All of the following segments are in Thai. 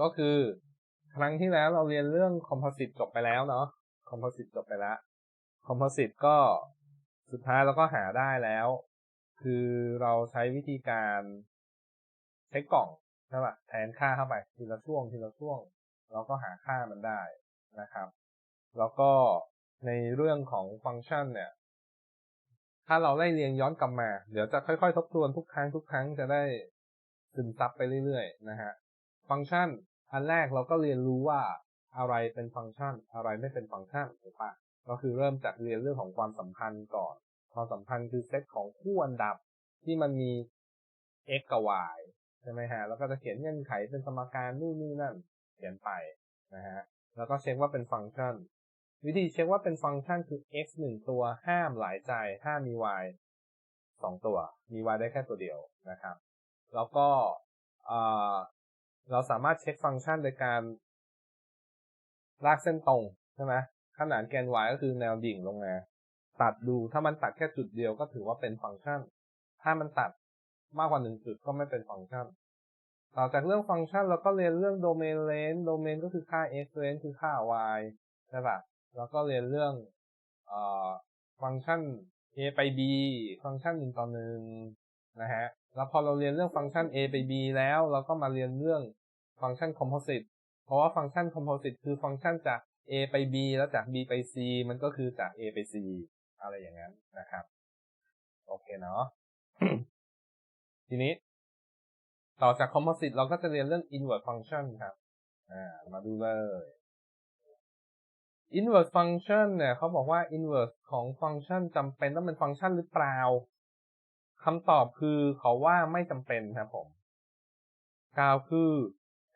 ก็คือครั้งที่แล้วเราเรียนเรื่อง composite จบไปแล้วเนาะ composite จบไปแล้ว composite ก็สุดท้ายเราก็หาได้แล้ว คือเราใช้วิธีการใช้กล่องใช่ป่ะแทนค่าเข้าไปทีละช่วงทีละช่วง เราก็หาค่ามันได้นะครับ แล้วก็ในเรื่องของฟังก์ชันเนี่ย ถ้าเราไล่เรียงย้อนกลับมา เดี๋ยวจะค่อยๆ ทบทวนทุกครั้งทุกครั้งจะได้ซึมซับไปเรื่อยๆนะฮะ ฟังก์ชัน อันแรกเราก็เรียนรู้ว่าอะไรเป็นฟังก์ชัน อะไรไม่เป็นฟังก์ชันถูกปะก็คือเริ่มจากเรียนเรื่องของความสัมพันธ์ก่อน ความสัมพันธ์คือเซตของคู่อันดับที่มันมี x กับ y ใช่ไหมฮะ แล้วก็จะเขียนเงื่อนไขเป็นสมการนู่นนี่นั่น เขียนไปนะฮะ แล้วก็เช็คว่าเป็นฟังก์ชัน วิธีเช็คว่าเป็นฟังก์ชันคือ x หนึ่งตัวห้ามหลายใจห้ามมี y สองตัว มี y ได้แค่ตัวเดียวนะครับ แล้วก็ เราสามารถเช็คฟังก์ชันโดยการ ลากเส้นตรงใช่ไหมขนานแกน y ก็คือแนวดิ่งลงมา ตัดดูถ้ามันตัดแค่จุดเดียวก็ถือว่าเป็นฟังก์ชัน ถ้ามันตัดมากกว่าหนึ่งจุดก็ไม่เป็นฟังก์ชัน ต่อจากเรื่องฟังก์ชันเราก็เรียนเรื่องโดเมนเลนโดเมนก็คือค่า x เลนคือค่า y ใช่ปะแล้วก็เรียนเรื่องฟังก์ชัน a ไป b ฟังก์ชันหนึ่งต่อหนึ่ง นะฮะ แล้วพอเราเรียนเรื่องฟังก์ชัน a ไป b แล้ว เราก็มาเรียนเรื่องฟังก์ชัน composite เพราะว่าฟังก์ชัน composite คือฟังก์ชันจาก a ไป b แล้วจาก b ไป c มันก็คือจาก a ไป c อะไรอย่างนั้นนะครับ โอเคเนาะ ทีนี้ ต่อจาก composite เราก็จะเรียนเรื่อง inverse function ครับ อ่า มาดูเลย inverse function เนี่ยเขาบอกว่า inverse ของฟังก์ชันจำเป็นต้องเป็นฟังก์ชันหรือเปล่า คำตอบคือเขาว่าไม่จำเป็นครับผม กล่าวคือ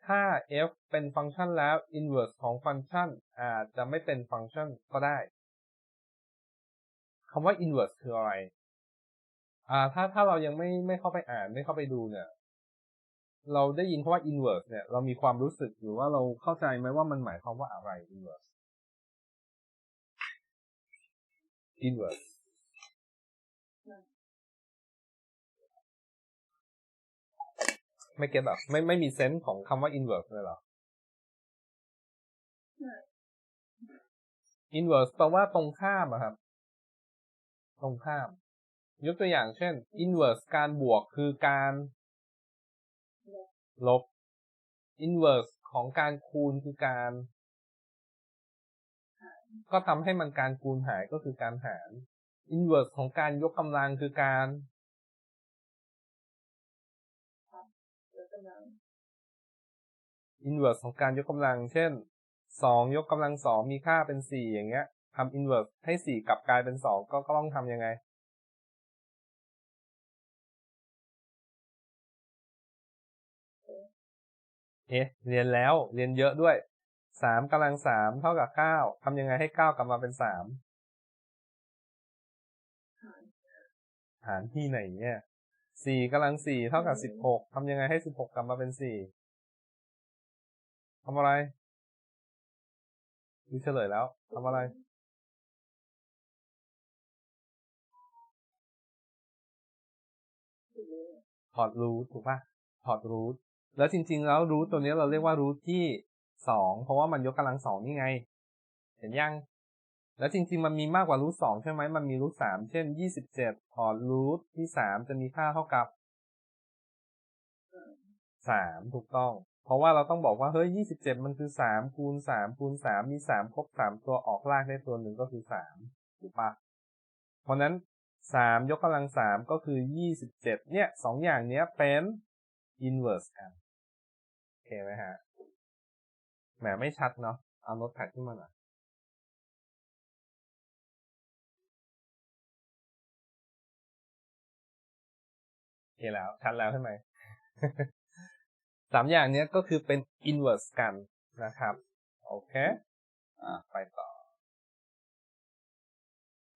ถ้า f เป็นฟังก์ชันแล้ว inverse ของฟังก์ชันอาจจะไม่เป็นฟังก์ชันก็ได้คำว่า inverse คืออะไร อ่า ถ้าถ้าเรายังไม่ไม่เข้าไปอ่านไม่เข้าไปดูเนี่ย เราได้ยินคำว่า inverse เนี่ย เรามีความรู้สึกหรือว่าเราเข้าใจไหมว่ามันหมายความว่าอะไร inverse inverse ไม่เก็ตหรอไม่ไม่มีเซนส์ของคำว่า inverse เลยเหรอ inverse แปลว่าตรงข้ามอะครับ ตรงข้าม ยกตัวอย่างเช่น inverse การบวกคือการลบ inverse ของการคูณคือการ ก็ทำให้มันการคูณหายก็คือการหาร inverse ของการยกกำลังคือการ inverse ของการยกกำลัง เช่นสองยกกำลังสองมีค่าเป็นสี่อย่างเงี้ยทำ inverse ให้สี่กลับกลายเป็นสองก็ก็ต้องทำยังไงเอ๊ะเรียนแล้วเรียนเยอะด้วยสามกำลังสามเท่ากับเก้าทำยังไงให้เก้ากลับมาเป็นสามหารที่ไหนเนี่ย สี่กำลังสี่เท่ากับสิบหกทำยังไงให้สิบหกกลับมาเป็นสี่ทำอะไรดูเฉลยแล้วทำอะไร ถอดรูทถูกปะถอดรูทแล้วจริง ๆ แล้วรูทตัวนี้เราเรียกว่ารูทที่สองเพราะว่ามันยกกำลังสองนี่ไง เห็นยัง แล้วจริงๆ มันมีมากกว่ารูทสองใช่ไหม มันมีรูทสาม เช่นยี่สิบเจ็ดถอดรูทที่สามจะมีค่าเท่ากับสามถูกต้อง เพราะว่าเราต้องบอกว่า เฮ้ยยี่สิบเจ็ดมันคือสามคูณสามคูณสามมีสามครบสามตัวออกลากได้ตัวหนึ่งก็คือสามถูกปะเพราะนั้นสามยกกำลังสามก็คือยี่สิบเจ็ดเนี่ยสองอย่างเนี้ยเป็น inverse กันโอเคไหมฮะแหมไม่ชัดเนาะเอาโน้ตแพดขึ้นมาหน่อย เคแล้วชัดแล้วใช่ไหมสามอย่างนี้ก็คือเป็น inverse กันนะครับ โอเคอ่าไปต่อ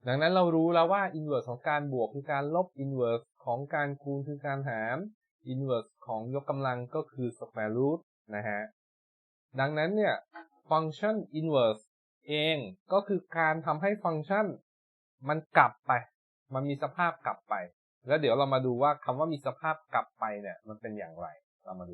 ดังนั้นเรารู้แล้วว่า inverse ของการบวกคือการลบ inverse ของการคูณคือการหาร inverse ของยกกำลังก็คือ square root นะฮะ ดังนั้นเนี่ย ฟังก์ชัน inverse เองก็คือการทำให้ฟังก์ชัน มันกลับไป มันมีสภาพกลับไป แล้วเดี๋ยวเรามาดูว่าคำว่ามีสภาพกลับไปเนี่ย มันเป็นอย่างไร เรามาดู